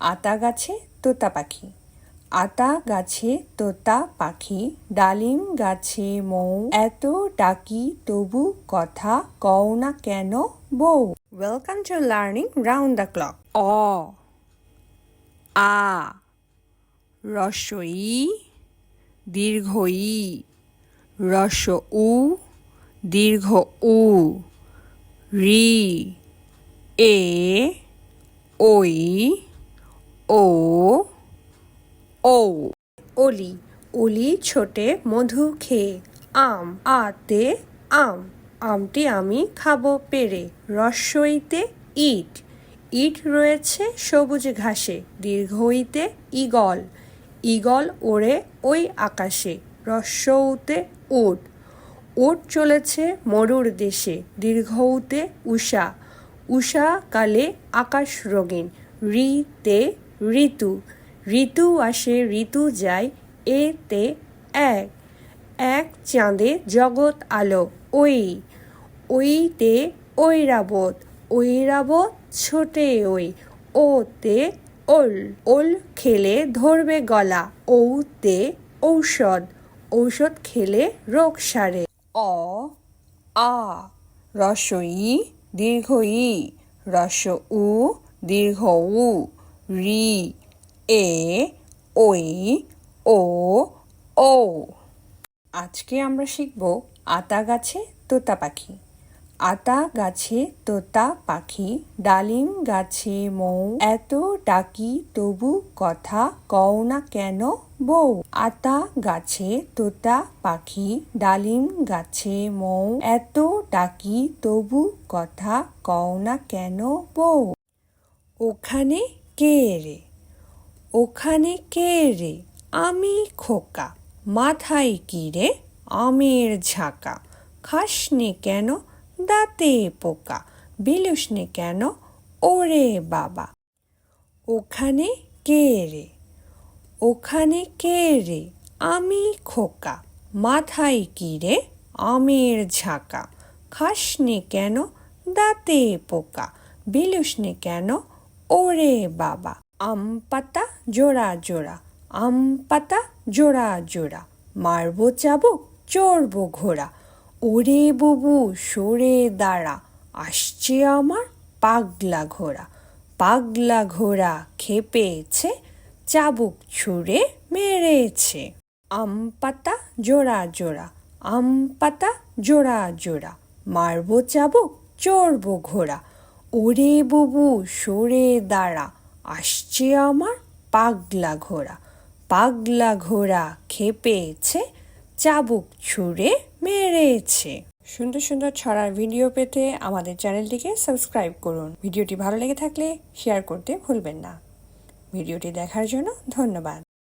আতা গাছে তোতা পাখি। আতা গাছে তোতা পাখি ডালিম গাছে মৌ। এত ডাকি তবু কথা কও না কেন বউ? Welcome to learning round the clock অ আ রসই দীর্ঘই রস উ দীর্ঘ উ রি এ ওই ও ও, অলি অলি ছোটে মধু খেয়ে, আম আতে আম, আমটি আমি খাব পেরে রস্যইতে ইট ইট রয়েছে সবুজ ঘাসে দীর্ঘইতে ইগল ইগল ওড়ে ওই আকাশে রস্যউতে উট উট চলেছে মরুর দেশে দীর্ঘউতে উষা উষা কালে আকাশ রঙিন ঋতে ঋতু। ঋতু আসে, ঋতু যায় এতে এক। এক চাঁদে জগৎ আলো, ওই। ওইতে ঐরাবত ঐরাবত ছোটে ওই। ওতে ওল ওল খেলে ধরবে গলা ঔতে ঔষধ ঔষধ খেলে রোগ সারে। অ, আ, রসই দীর্ঘ ই রস উ দীর্ঘ উ। রি, এ, ওই, ও ও আজকে আমরা শিখব আতা গাছে তোতা পাখি। আতা গাছে তোতা পাখি, ডালিম গাছে মৌ। এত ডাকি তবু কথা কও না কেন বউ আতা গাছে তোতা পাখি, ডালিম গাছে মৌ। এত ডাকি তবু কথা কও না কেন বউ ওখানে কে রে? ওখানে কে রে? আমি খোকা। মাথায় কি রে? আমের ঝাঁকা। খাসনে কেন? দাঁতে পোকা। বিলুসনে কেন? ওরে বাবা। ওখানে কে রে? ওখানে কে রে? আমি খোকা। মাথায় কি রে? আমের ঝাঁকা। খাসনে কেন? দাঁতে পোকা। বিলুসনে কেন? ওরে বাবা, আম পাতা জোড়া জোড়া, আম পাতা জোড়া জোড়া, মারবো চাবুক চড়বো ঘোড়া, ওরে বুবু সরে দাঁড়া, আসছে আমার পাগলা ঘোড়া পাগলা ঘোড়া খেপেছে, চাবুক ছুঁড়ে মেরেছে। আম পাতা জোড়া জোড়া, আম পাতা জোড়া জোড়া, মারবো চাবুক, চড়বো ঘোড়া ওরে বুবু, সরে দাঁড়া। আসছে আমার পাগলা ঘোড়া। পাগলা ঘোড়া খেপেছে, চাবুক ছুঁড়ে মেরেছে। সুন্দর সুন্দর ছড়ার ভিডিও পেতে আমাদের চ্যানেলটিকে সাবস্ক্রাইব করুন। ভিডিওটি ভালো লেগে থাকলে শেয়ার করতে ভুলবেন না। ভিডিওটি দেখার জন্য ধন্যবাদ।